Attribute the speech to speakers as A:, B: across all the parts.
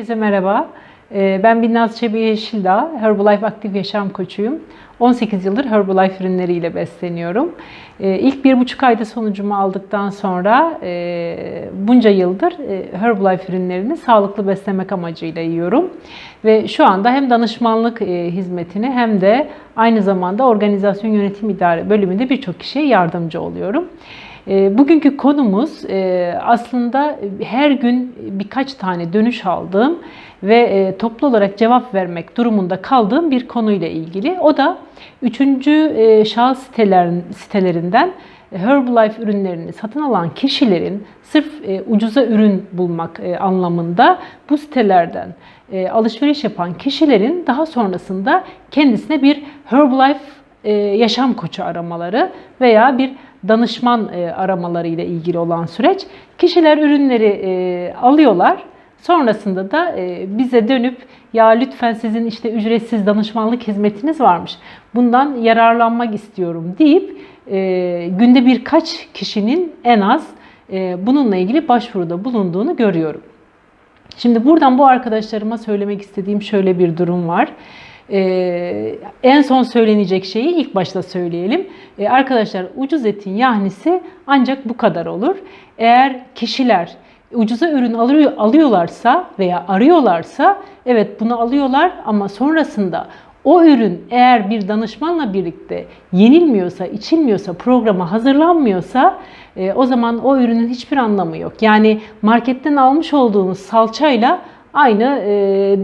A: Herkese merhaba. Ee, Ben Binnaz Çebi Yeşildağ, Herbalife Aktif Yaşam Koçuyum. 18 yıldır Herbalife ürünleriyle besleniyorum. Ee, İlk bir buçuk ayda sonucumu aldıktan sonra e, bunca yıldır e, Herbalife ürünlerini sağlıklı beslemek amacıyla yiyorum. Ve şu anda hem danışmanlık e, hizmetini hem de aynı zamanda organizasyon yönetim idare bölümünde birçok kişiye yardımcı oluyorum. E, Bugünkü konumuz e, aslında her gün birkaç tane dönüş aldığım ve e, toplu olarak cevap vermek durumunda kaldığım bir konuyla ilgili. O da üçüncü e, şahıs sitelerin, sitelerinden Herbalife ürünlerini satın alan kişilerin sırf ucuza ürün bulmak anlamında bu sitelerden alışveriş yapan kişilerin daha sonrasında kendisine bir Herbalife yaşam koçu aramaları veya bir danışman e, aramaları ile ilgili olan süreç. Kişiler ürünleri e, alıyorlar. Sonrasında da e, bize dönüp ya lütfen sizin işte ücretsiz danışmanlık hizmetiniz varmış. Bundan yararlanmak istiyorum deyip e, günde birkaç kişinin en az e, bununla ilgili başvuruda bulunduğunu görüyorum. Şimdi buradan bu arkadaşlarıma söylemek istediğim şöyle bir durum var. Ee, en son söylenecek şeyi ilk başta söyleyelim. Ee, arkadaşlar ucuz etin yahnisi ancak bu kadar olur. Eğer kişiler ucuza ürün alıyor, alıyorlarsa veya arıyorlarsa evet bunu alıyorlar ama sonrasında o ürün eğer bir danışmanla birlikte yenilmiyorsa, içilmiyorsa, programa hazırlanmıyorsa e, o zaman o ürünün hiçbir anlamı yok. Yani marketten almış olduğunuz salçayla aynı e,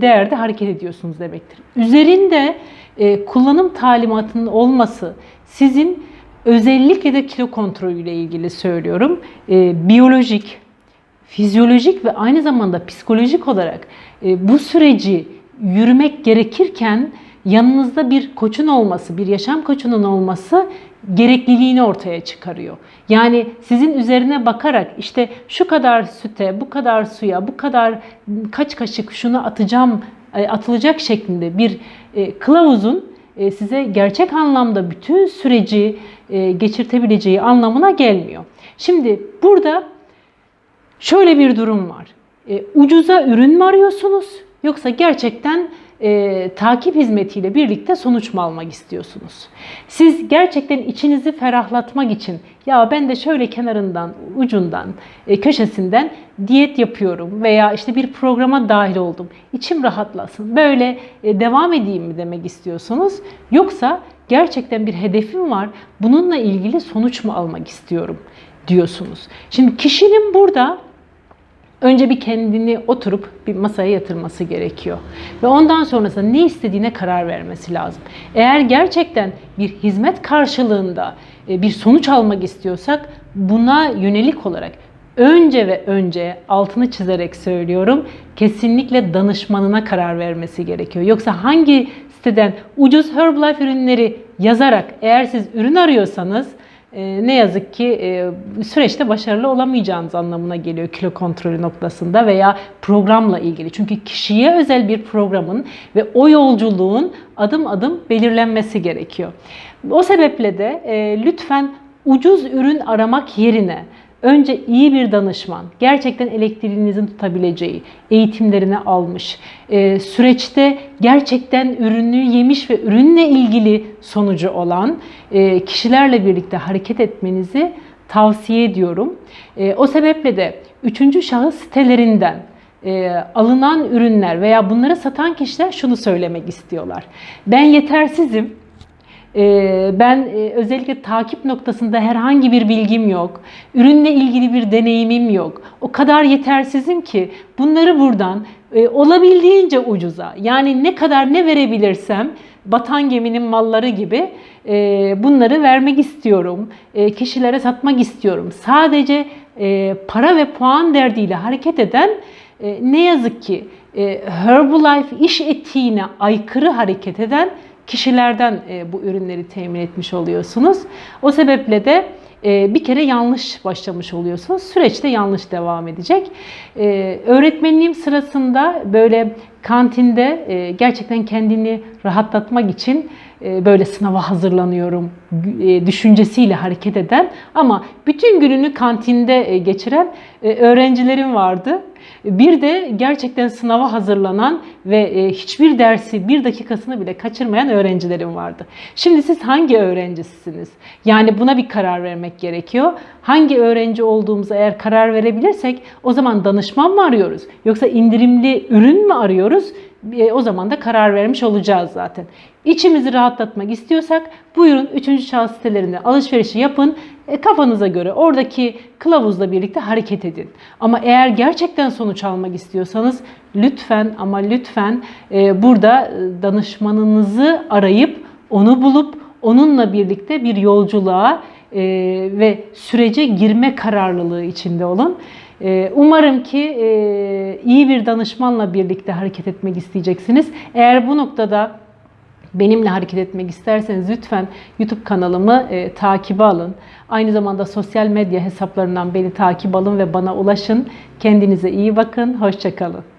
A: değerde hareket ediyorsunuz demektir. Üzerinde e, kullanım talimatının olması sizin özellikle de kilo kontrolüyle ilgili söylüyorum. E, biyolojik, fizyolojik ve aynı zamanda psikolojik olarak bu süreci yürümek gerekirken yanınızda bir koçun olması, bir yaşam koçunun olması gerekliliğini ortaya çıkarıyor. Yani sizin üzerine bakarak işte şu kadar süte, bu kadar suya, bu kadar kaç kaşık şunu atacağım, e, atılacak şeklinde bir e, kılavuzun e, size gerçek anlamda bütün süreci geçirtebileceği anlamına gelmiyor. Şimdi burada şöyle bir durum var. Ucuza ürün mü arıyorsunuz yoksa gerçekten e, takip hizmetiyle birlikte sonuç mu almak istiyorsunuz? Siz gerçekten içinizi ferahlatmak için ya ben de şöyle kenarından, ucundan, e, köşesinden diyet yapıyorum veya işte bir programa dahil oldum. İçim rahatlasın. Böyle e, devam edeyim mi demek istiyorsunuz? Yoksa gerçekten bir hedefim var. Bununla ilgili sonuç mu almak istiyorum diyorsunuz. Şimdi kişinin burada önce bir kendini oturup bir masaya yatırması gerekiyor. Ve ondan sonrasında ne istediğine karar vermesi lazım. Eğer gerçekten bir hizmet karşılığında e, bir sonuç almak istiyorsak buna yönelik olarak önce ve önce altını çizerek söylüyorum kesinlikle danışmanına karar vermesi gerekiyor. Yoksa hangi siteden ucuz Herbalife ürünleri yazarak eğer siz ürün arıyorsanız ne yazık ki e, süreçte başarılı olamayacağınız anlamına geliyor kilo kontrolü noktasında veya programla ilgili. Çünkü kişiye özel bir programın ve o yolculuğun adım adım belirlenmesi gerekiyor. O sebeple de e, lütfen ucuz ürün aramak yerine Önce iyi bir danışman, gerçekten elektriğinizin tutabileceği, eğitimlerini almış, e, süreçte gerçekten ürünü yemiş ve ürünle ilgili sonucu olan e, kişilerle birlikte hareket etmenizi tavsiye ediyorum. E, o sebeple de üçüncü şahıs sitelerinden alınan ürünler veya bunları satan kişiler şunu söylemek istiyorlar. Ben yetersizim, ben e, özellikle takip noktasında herhangi bir bilgim yok. Ürünle ilgili bir deneyimim yok. O kadar yetersizim ki bunları buradan e, olabildiğince ucuza yani ne kadar ne verebilirsem batan geminin malları gibi e, bunları vermek istiyorum. Kişilere satmak istiyorum. Sadece para ve puan derdiyle hareket eden ne yazık ki Herbalife iş etiğine aykırı hareket eden kişilerden e, bu ürünleri temin etmiş oluyorsunuz. O sebeple de e, bir kere yanlış başlamış oluyorsunuz. Süreçte yanlış devam edecek. E, öğretmenliğim sırasında böyle kantinde gerçekten kendini rahatlatmak için böyle sınava hazırlanıyorum düşüncesiyle hareket eden ama bütün gününü kantinde geçiren öğrencilerim vardı. Bir de gerçekten sınava hazırlanan ve e, hiçbir dersi bir dakikasını bile kaçırmayan öğrencilerim vardı. Şimdi siz hangi öğrencisiniz? Yani buna bir karar vermek gerekiyor. Hangi öğrenci olduğumuza eğer karar verebilirsek o zaman danışman mı arıyoruz? Yoksa indirimli ürün mü arıyoruz? O zaman da karar vermiş olacağız zaten. İçimizi rahatlatmak istiyorsak buyurun 3. şahıs sitelerinde alışverişi yapın. E, kafanıza göre oradaki kılavuzla birlikte hareket edin. Ama eğer gerçekten sonuç almak istiyorsanız lütfen ama lütfen e, burada e, danışmanınızı arayıp onu bulup onunla birlikte bir yolculuğa ve sürece girme kararlılığı içinde olun. E, Umarım ki e, iyi bir danışmanla birlikte hareket etmek isteyeceksiniz. Eğer bu noktada benimle hareket etmek isterseniz lütfen YouTube kanalımı e, takibe alın. Aynı zamanda sosyal medya hesaplarından beni takip alın ve bana ulaşın. Kendinize iyi bakın. Hoşçakalın.